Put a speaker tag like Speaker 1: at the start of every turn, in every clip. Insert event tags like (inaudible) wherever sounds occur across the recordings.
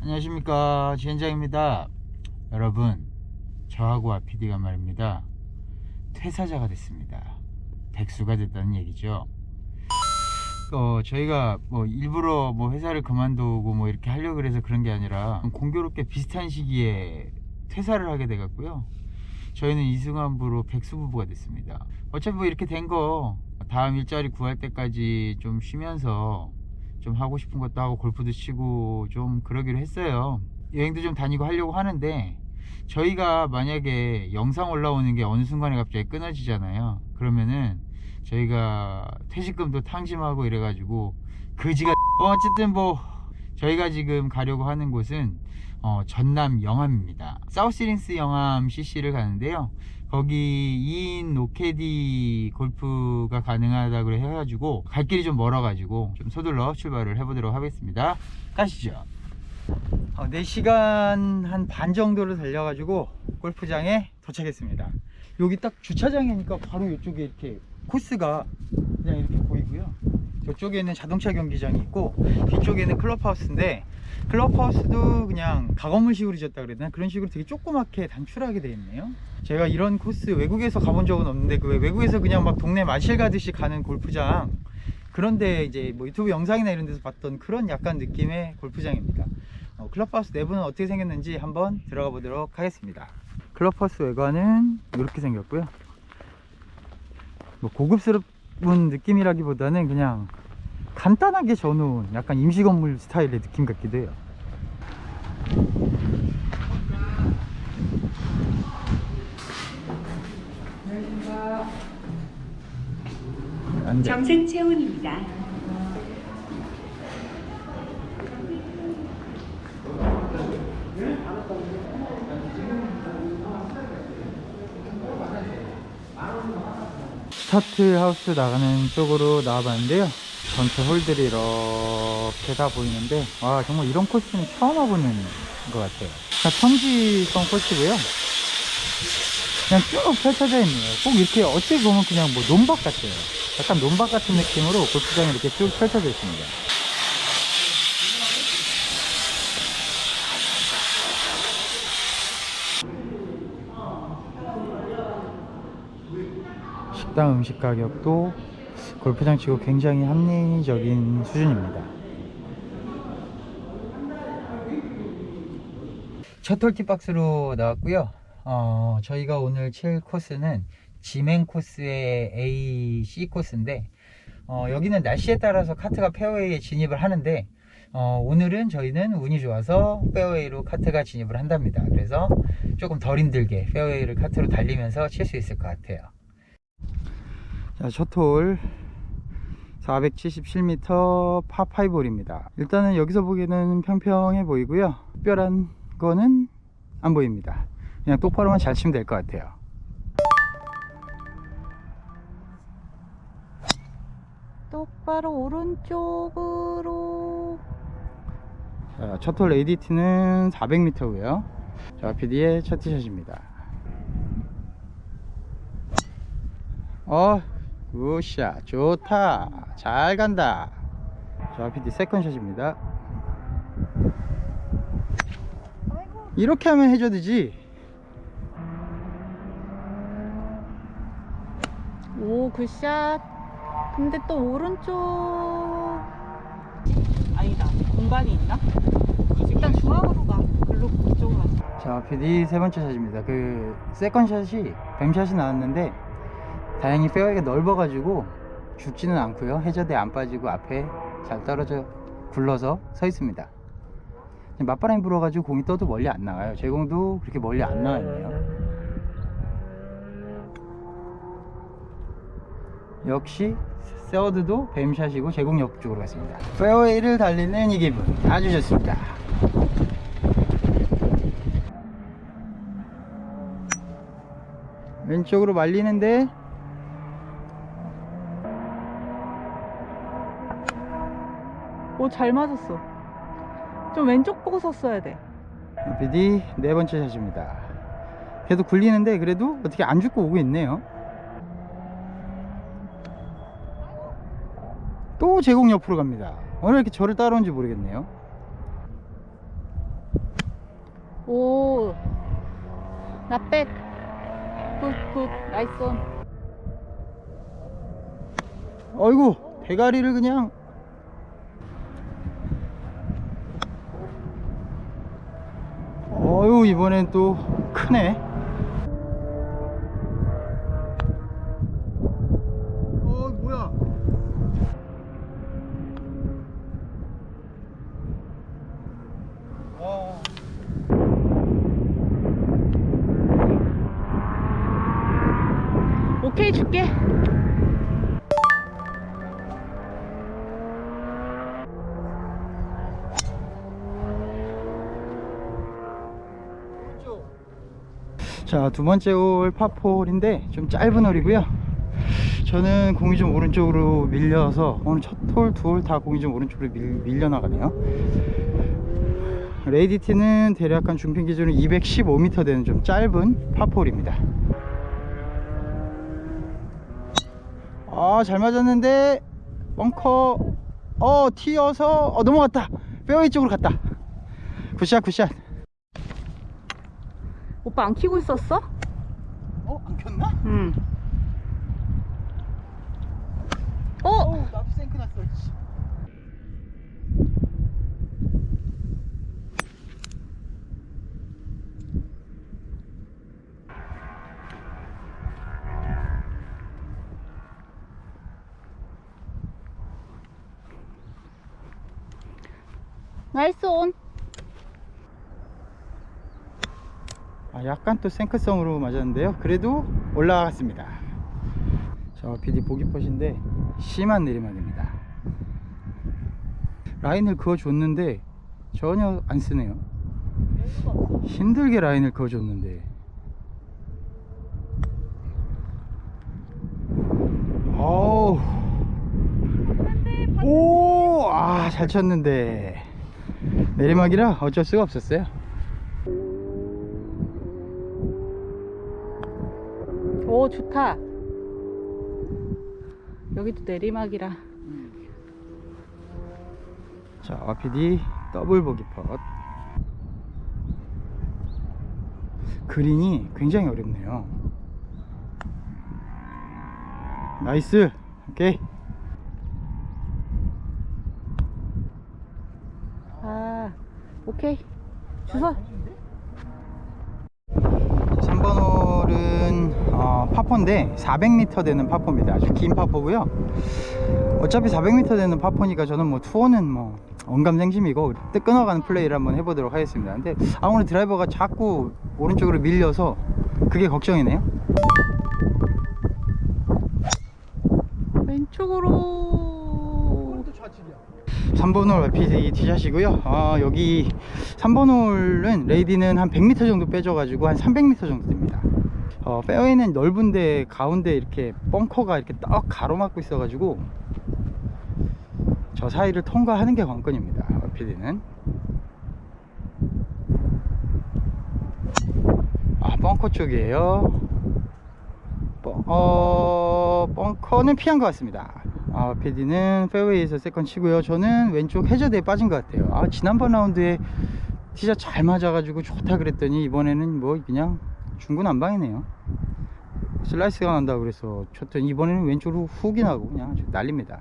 Speaker 1: 안녕하십니까. 지현장입니다. 여러분 저하고 아피디가 말입니다. 퇴사자가 됐습니다. 백수가 됐다는 얘기죠. 어 저희가 뭐 일부러 뭐 회사를 그만두고 뭐 이렇게 하려고 그래서 그런 게 아니라 공교롭게 비슷한 시기에 퇴사를 하게 돼 갖고요. 저희는 이승환부로 백수 부부가 됐습니다. 어차피 뭐 이렇게 된 거 다음 일자리 구할 때까지 좀 쉬면서 좀 하고 싶은 것도 하고 골프도 치고 좀 그러기로 했어요. 여행도 좀 다니고 하려고 하는데 저희가 만약에 영상 올라오는 게 어느 순간에 갑자기 끊어지잖아요. 그러면은 저희가 퇴직금도 탕심하고 이래가지고 그지가 어, (laughs) 어쨌든 뭐 저희가 지금 가려고 하는 곳은 어, 전남 영암입니다. 사우스린스 영암 CC를 가는데요. 거기 2인 노캐디 골프가 가능하다고 해가지고 갈 길이 좀 멀어가지고 좀 서둘러 출발을 해보도록 하겠습니다. 가시죠. 어, 4시간 한 반 정도를 달려가지고 골프장에 도착했습니다. 여기 딱 주차장이니까 바로 이쪽에 이렇게 코스가 그냥 이렇게 보이고요. 저쪽에는 자동차 경기장이 있고 뒤쪽에는 클럽하우스인데 클럽하우스도 그냥 가건물식으로 지었다 되나? 그런 식으로 되게 조그맣게 단출하게 되어 있네요. 제가 이런 코스 외국에서 가본 적은 없는데 그 외국에서 그냥 막 동네 마실 가듯이 가는 골프장. 그런데 이제 뭐 유튜브 영상이나 이런 데서 봤던 그런 약간 느낌의 골프장입니다. 어, 클럽하우스 내부는 어떻게 생겼는지 한번 들어가 보도록 하겠습니다. 클럽하우스 외관은 이렇게 생겼고요. 뭐 고급스러운 느낌이라기보다는 그냥 간단하게 져놓은 약간 임시 건물 스타일의 느낌 같기도 해요.
Speaker 2: 정상 체온입니다.
Speaker 1: 스타트 하우스 나가는 쪽으로 나와봤는데요 전체 홀들이 이렇게 다 보이는데 와 정말 이런 코스는 처음 와보는 것 같아요. 그냥 평지성 코스고요. 그냥 쭉 펼쳐져 있네요. 꼭 이렇게 어찌 보면 그냥 뭐 논밭 같아요. 약간 논밭 같은 느낌으로 골프장이 이렇게 쭉 펼쳐져 있습니다. 식당 음식 가격도 골프장 치고 굉장히 합리적인 수준입니다. 첫 홀티 박스로 나왔고요. 어, 저희가 오늘 칠 코스는 지멘 코스의 A, C 코스인데 어, 여기는 날씨에 따라서 카트가 페어웨이에 진입을 하는데 어, 오늘은 저희는 운이 좋아서 페어웨이로 카트가 진입을 한답니다. 그래서 조금 덜 힘들게 페어웨이를 카트로 달리면서 칠 수 있을 것 같아요. 자, 셔톨 477m 파5홀입니다. 일단은 여기서 보기에는 평평해 보이고요. 특별한 거는 안 보입니다. 그냥 똑바로만 잘 치면 될 것 같아요.
Speaker 3: 똑바로 오른쪽으로
Speaker 1: 자, 첫홀 ADT는 400m고요. 자, PD의 첫 티샷입니다. 어, 굿샷. 좋다. 잘 간다. 자, PD 세컨샷입니다. 이렇게 하면 해줘야 되지.
Speaker 3: 오 굿샷 근데 또 오른쪽 아니다 공간이 있나? 일단 중앙으로 가 글로 그쪽으로 가자
Speaker 1: 자, PD 세 번째 샷입니다. 그 세컨샷이 뱀샷이 나왔는데 다행히 페어웨이가 넓어가지고 죽지는 않고요. 해저대 안 빠지고 앞에 잘 떨어져 굴러서 서 있습니다. 맞바람이 불어가지고 공이 떠도 멀리 안 나가요. 제 공도 그렇게 멀리 안 나와 있네요. 역시 세어드도 뱀샷이고 제공 옆쪽으로 갔습니다. 페어웨이를 달리는 이 기분 아주 좋습니다. 왼쪽으로 말리는데
Speaker 3: 오잘 맞았어 좀 왼쪽 보고 섰어야 돼
Speaker 1: 비디 네 번째 샷입니다. 계속 굴리는데 그래도 어떻게 안 죽고 오고 있네요. 또 제공 옆으로 갑니다. 오늘 이렇게 저를 따라온지 모르겠네요.
Speaker 3: 오, 나백. 굿, 굿, 나이스 온.
Speaker 1: 어이구 대가리를 그냥 어유 이번엔 또 크네 자, 두 번째 홀 파포홀인데 좀 짧은 홀이고요. 저는 공이 좀 오른쪽으로 밀려서 오늘 첫 홀, 두 홀 다 공이 좀 오른쪽으로 밀, 밀려나가네요. 레이디티는 대략 한 중평 기준으로 215m 되는 좀 짧은 파포홀입니다. 아, 잘 맞았는데 벙커 어, 튀어서 어, 넘어갔다. 페어웨이 쪽으로 갔다. 굿샷, 굿샷.
Speaker 3: 오빠 안 키고 있었어?
Speaker 1: 어, 안 켰나?
Speaker 3: 응. 어?
Speaker 1: 어우 나도 생크 났어 씨.
Speaker 3: 나이스 온.
Speaker 1: 아, 약간 또 생크성으로 맞았는데요. 그래도 올라갔습니다. 자 PD 보기퍼신데 심한 내리막입니다. 라인을 그어줬는데 전혀 안 쓰네요. 힘들게 라인을 그어줬는데. 어우. 오아잘 쳤는데. 내리막이라 어쩔 수가 없었어요
Speaker 3: 오, 좋다. 여기도 내리막이라.
Speaker 1: 자, PD 더블 보기 펫. 그린이 굉장히 어렵네요. 나이스. 오케이.
Speaker 3: 아, 오케이. 주소.
Speaker 1: 3번 홀은 어, 파포인데 400m 되는 파포입니다. 아주 긴 파포고요. 어차피 400m 되는 파포니까 저는 뭐 투어는 뭐 언감생심이고 뜻 끊어가는 플레이를 한번 해보도록 하겠습니다. 근데 아 오늘 드라이버가 자꾸 오른쪽으로 밀려서 그게 걱정이네요.
Speaker 3: 왼쪽으로.
Speaker 1: 3번 홀 PD 티샷이고요. 아, 여기 3번 홀은 레이디는 한 100m 정도 빼줘가지고 한 300m 정도 됩니다. 어, 페어웨이는 넓은데 가운데 이렇게 벙커가 이렇게 딱 가로막고 있어가지고 저 사이를 통과하는 게 관건입니다. PD는. 아, 벙커 쪽이에요. 벙, 어, 벙커는 피한 것 같습니다. 아, PD는 페어웨이에서 세컨 치고요. 저는 왼쪽 해저대에 빠진 것 같아요. 아, 지난번 라운드에 티샷 잘 맞아가지고 좋다 그랬더니 이번에는 뭐 그냥 중구난방이네요. 슬라이스가 난다고 그래서 쳤더니 이번에는 왼쪽으로 훅이 나고 그냥 아주 난립니다.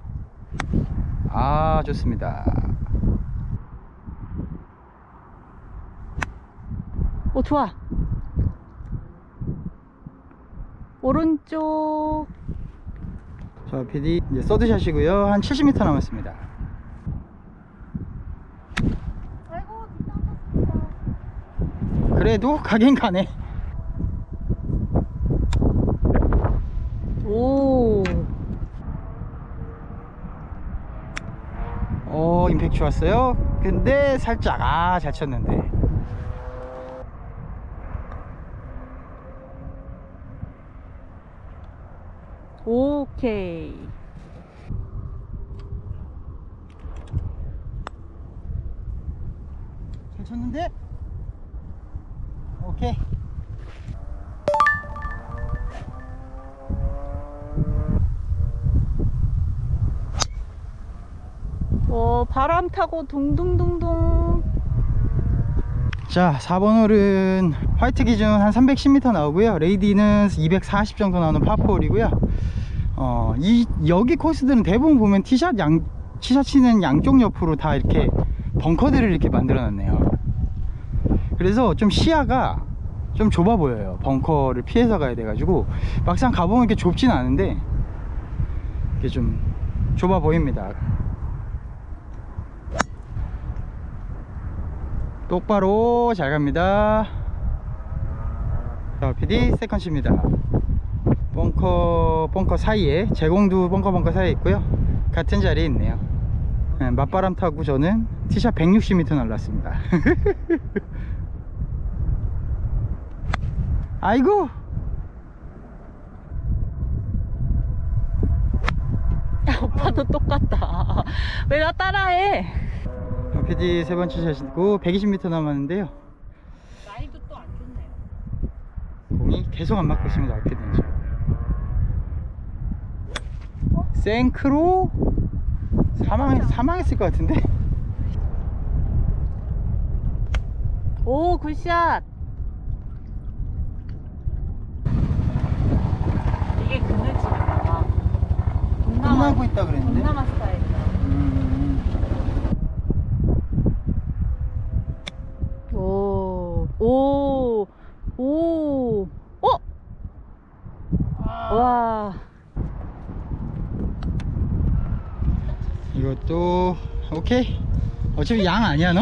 Speaker 1: 아, 좋습니다.
Speaker 3: 오, 좋아. 오른쪽.
Speaker 1: 자, PD 이제 서드샷이고요. 한 70m 남았습니다. 그래도 가긴 가네.
Speaker 3: 오.
Speaker 1: 어, 임팩트 좋았어요. 근데 살짝 아, 잘 쳤는데.
Speaker 3: 오케이.
Speaker 1: 잘 쳤는데. 오케이.
Speaker 3: 오, 바람 타고 둥둥둥둥.
Speaker 1: 자 4번 홀은 화이트 기준 한 310m 나오고요. 레이디는 240 정도 나오는 파포홀이고요. 어, 이 여기 코스들은 대부분 보면 티샷 양 티샷 치는 양쪽 옆으로 다 이렇게 벙커들을 이렇게 만들어 놨네요. 그래서 좀 시야가 좀 좁아 보여요. 벙커를 피해서 가야 돼 가지고. 막상 가보면 이렇게 좁진 않은데 이게 좀 좁아 보입니다 똑바로 잘 갑니다. 자 PD 세컨시입니다. 벙커 벙커 사이에 제공도 벙커 벙커 사이에 있고요. 같은 자리에 있네요. 네, 맞바람 타고 저는 티샷 160m 날랐습니다. (laughs) 아이고!
Speaker 3: 야, (laughs) 오빠도 똑같다. (laughs) 왜 나 따라해?
Speaker 1: PD 세 번째 샷이고 120m 남았는데요
Speaker 3: 나이도 또 안 좋네요.
Speaker 1: 공이 계속 안 맞고 있습니다 RPD는 지금 생크로 사망, 사망했을 것 같은데
Speaker 3: 오, 굿샷. 이게 그늘지가 봐. 동남아,
Speaker 1: 끝나고 있다 그랬는데
Speaker 3: 동남아 스타일이야.
Speaker 1: 음,
Speaker 3: 오, 오, 오, 어? 와,
Speaker 1: 이것도 오케이 어차피 양 아니야 너?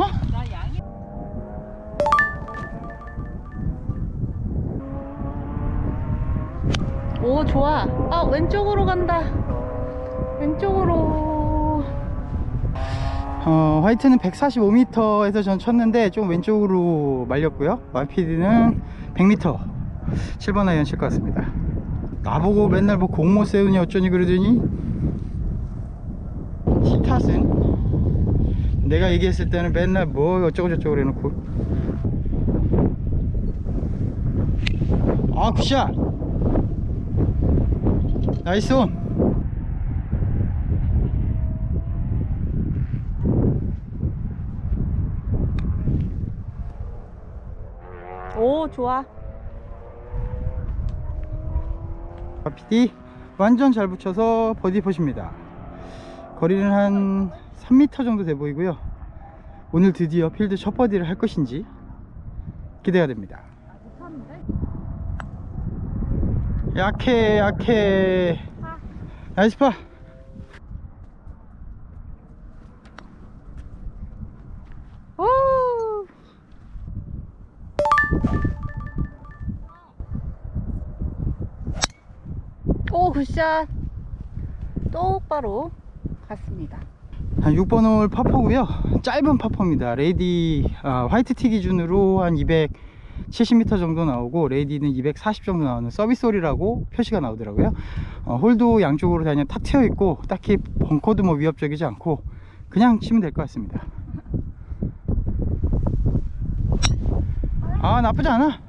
Speaker 3: 오, 좋아. 아, 왼쪽으로 간다. 왼쪽으로.
Speaker 1: 어, 화이트는 145m에서 전 쳤는데 좀 왼쪽으로 말렸고요. YPD는 100m 7번 아이언 칠 것 같습니다. 나보고 맨날 뭐공못 세우니 어쩌니 그러더니 티탓은 내가 얘기했을 때는 맨날 뭐 어쩌고 저쩌고 그래놓고. 아 굿샷! 나이스 온
Speaker 3: 오, 좋아.
Speaker 1: PD 완전 잘 붙여서 버디 퍼십니다. 거리는 한 3m 정도 돼 보이고요. 오늘 드디어 필드 첫 버디를 할 것인지 기대가 됩니다. 약해 약해. 나이스 파
Speaker 3: 샷. 똑바로 갔습니다.
Speaker 1: 한 6번 홀 파포고요. 짧은 파포입니다. 레이디 아, 화이트 티 기준으로 한 270m 정도 나오고 레이디는 240 정도 나오는 서비스 홀이라고 표시가 나오더라고요. 어, 홀도 양쪽으로 다 그냥 탁 트여 있고 딱히 벙커도 뭐 위협적이지 않고 그냥 치면 될 것 같습니다. 아 나쁘지 않아.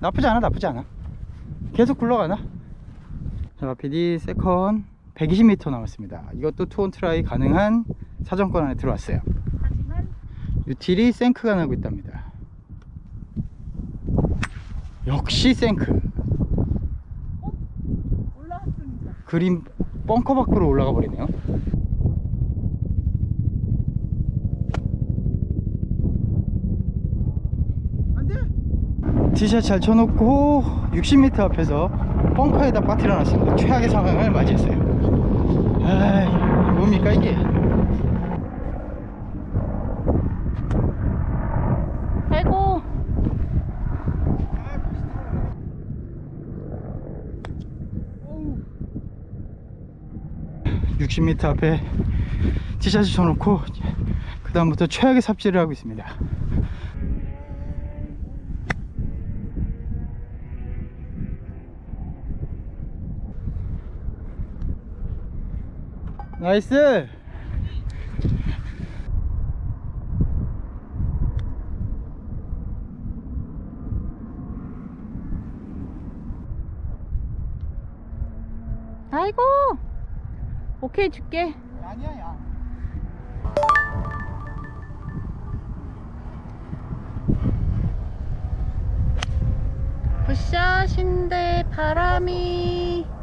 Speaker 1: 나쁘지 않아 나쁘지 않아 계속 굴러가나? 자 PD 세컨 120m 남았습니다. 이것도 투온 트라이 가능한 사정권 안에 들어왔어요.
Speaker 3: 하지만
Speaker 1: 유틸이 생크가 나고 있답니다. 역시 생크.
Speaker 3: 올라왔습니다.
Speaker 1: 그림 벙커 밖으로 올라가 버리네요 티샷 잘 쳐놓고 60m 앞에서 벙커에다 빠뜨려 놨습니다. 최악의 상황을 맞이했어요. 아이 뭡니까 이게?
Speaker 3: 아이고.
Speaker 1: 60m 앞에 티샷을 쳐놓고 그 다음부터 최악의 삽질을 하고 있습니다 나이스.
Speaker 3: 아이고. 오케이 줄게.
Speaker 1: 아니야 야.
Speaker 3: 굿샷인데 바람이.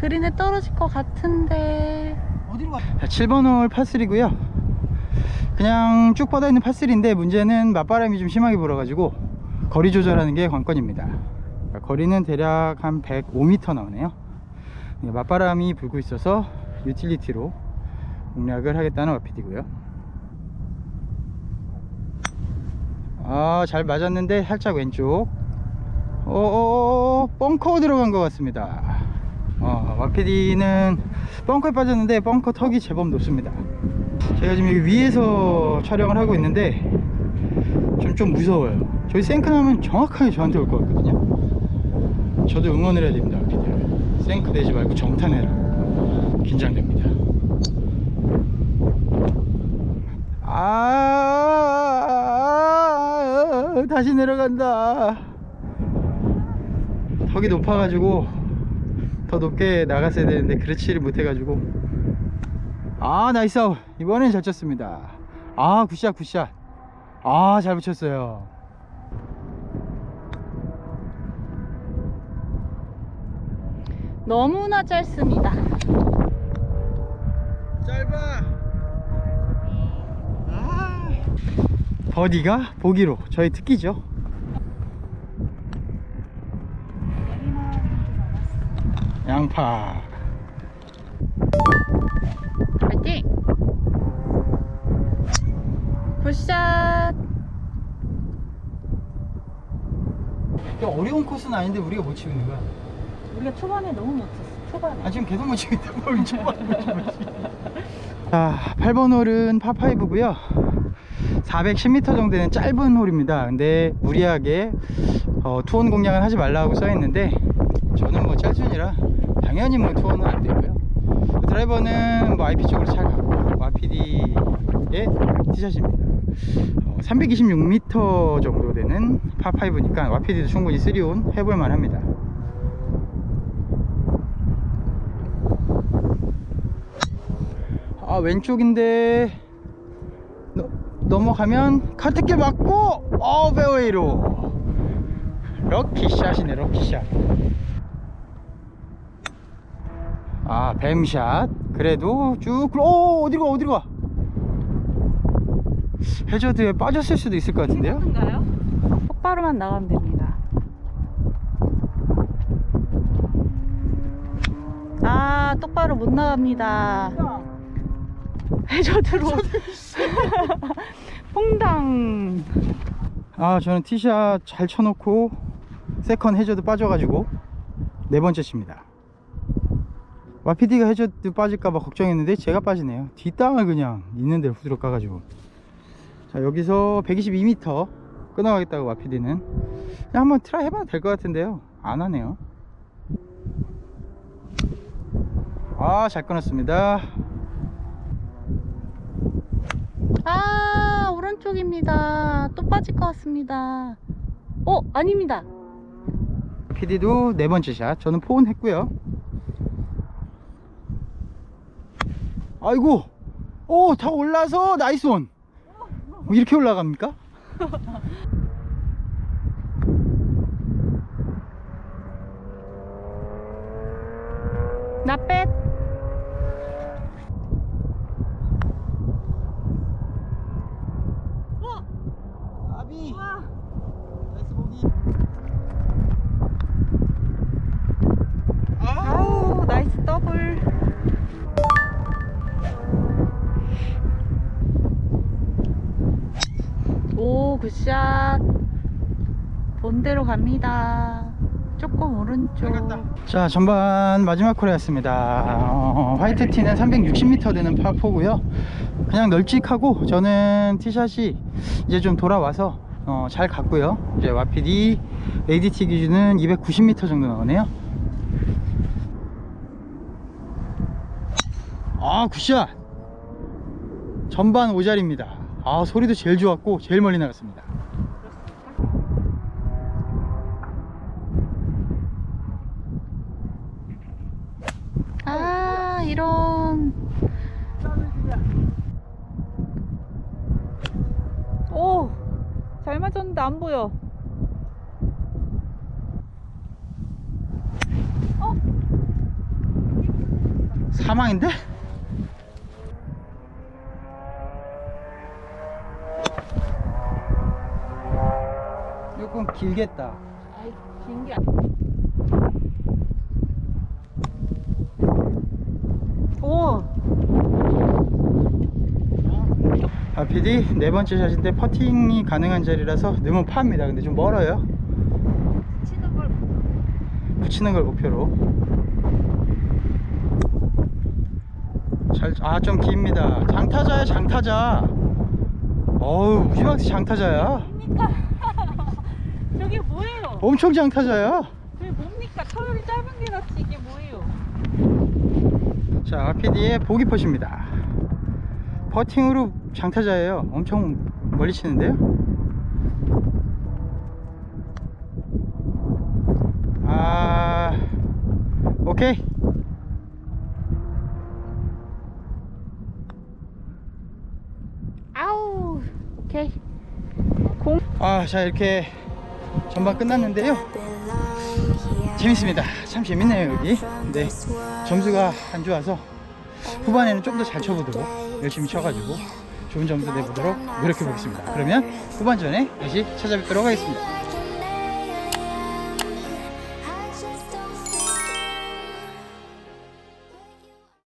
Speaker 3: 그린에 떨어질 것 같은데.
Speaker 1: 어디로 가? 7번 홀 파3고요. 그냥 쭉 뻗어있는 파3인데 문제는 맞바람이 좀 심하게 불어가지고 거리 조절하는 게 관건입니다. 그러니까 거리는 대략 한 105m 나오네요. 네, 맞바람이 불고 있어서 유틸리티로 공략을 하겠다는 와피디고요. 아잘 맞았는데 살짝 왼쪽. 어어어 벙커 들어간 것 같습니다 어, 와피디는 벙커에 빠졌는데 벙커 턱이 제법 높습니다. 제가 지금 여기 위에서 촬영을 하고 있는데 좀, 좀 무서워요. 저희 생크 나면 정확하게 저한테 올 것 같거든요. 저도 응원을 해야 됩니다 와피디를. 생크 내지 말고 정탄해라. 긴장됩니다. 아 다시 내려간다. 턱이 높아가지고 더 높게 나갔어야 되는데 그렇지를 못해가지고. 아 나이스 아웃. 이번엔 잘 쳤습니다. 아 굿샷 굿샷. 아 잘 붙였어요.
Speaker 3: 너무나 짧습니다.
Speaker 1: 짧아. 아. 버디가 보기로 저희 특기죠 양파.
Speaker 3: 파이팅! 굿샷!
Speaker 1: 어려운 코스는 아닌데 우리가 못 치고 있는 거야.
Speaker 3: 우리가 초반에 너무 못 쳤어 초반에.
Speaker 1: 아 지금 계속 못 치고 있다 뭘 초반에 못 치고 자 8번 홀은 파5고요. 410m 정도 되는 짧은 홀입니다. 근데 무리하게 어, 투혼 공략은 하지 말라고 써있는데 저는 뭐 짤순이라 당연히 뭐 투혼은 안 되고요. 드라이버는 뭐 IP 쪽으로 잘 갔고 YPD의 티샷입니다. 어, 326m 정도 되는 파5니까 YPD도 충분히 3온 해볼만 합니다. 아 왼쪽인데 너, 넘어가면 카트길 맞고 어 페어웨이로. 럭키샷이네 럭키샷 아 뱀샷. 그래도 쭉 오, 어디로 가 어디로 가? 해저드에 빠졌을 수도 있을 것 같은데요?
Speaker 3: 똑바로만 나가면 됩니다. 아 똑바로 못 나갑니다. 해저드로. (laughs) 퐁당.
Speaker 1: 아 저는 티샷 잘 쳐놓고 세컨 해저드 빠져가지고 네 번째 칩니다 와피디가 해저드 빠질까봐 걱정했는데 제가 빠지네요. 뒷땅을 그냥 있는 대로 후드로 까가지고. 자 여기서 122m 끊어가겠다고 와피디는. 한번 트라이 해봐도 될 것 같은데요. 안 하네요. 아 잘 끊었습니다.
Speaker 3: 아 오른쪽입니다. 또 빠질 것 같습니다. 어 아닙니다.
Speaker 1: PD도 네 번째 샷. 저는 포온 했고요 아이고. 오 다 올라서 나이스 온뭐 이렇게 올라갑니까? (laughs)
Speaker 3: 나빼 본대로 갑니다. 조금 오른쪽.
Speaker 1: 자 전반 마지막 콜이었습니다. 어, 화이트 티는 360m 되는 파4고요. 그냥 널찍하고 저는 티샷이 이제 좀 돌아와서 어, 잘 갔고요. 이제 와피디 ADT 기준은 290m 정도 나오네요. 아 굿샷! 전반 5자리입니다. 아 소리도 제일 좋았고 제일 멀리 나갔습니다
Speaker 3: 안 보여 어?
Speaker 1: 사망인데? 조금 길겠다
Speaker 3: 아이 긴게 오! 어.
Speaker 1: 아, PD 네 번째 샷인데 퍼팅이 가능한 자리라서 넣으면 파입니다. 근데 좀 멀어요.
Speaker 3: 치는 걸
Speaker 1: 붙이는 걸 목표로. 잘, 아, 좀 깁니다. 장타자야, 장타자. 어우, 무지막지 장타자야.
Speaker 3: 뭡니까? (laughs) 저게 뭐예요?
Speaker 1: 엄청 장타자야.
Speaker 3: 저게 뭡니까? 터널이 짧은 게 낫지 이게 뭐예요?
Speaker 1: 자, RPD의 보기 퍼십니다. 퍼팅으로 장타자예요. 엄청 멀리 치는데요. 아, 오케이.
Speaker 3: 아우 오케이 공
Speaker 1: 아, 자, 이렇게 전반 끝났는데요. 재밌습니다. 참 재밌네요, 여기. 근데 점수가 안 좋아서 후반에는 좀 더 잘 쳐보도록 열심히 쳐가지고 좋은 점수 내보도록 노력해 보겠습니다. 그러면 후반전에 다시 찾아뵙도록 하겠습니다.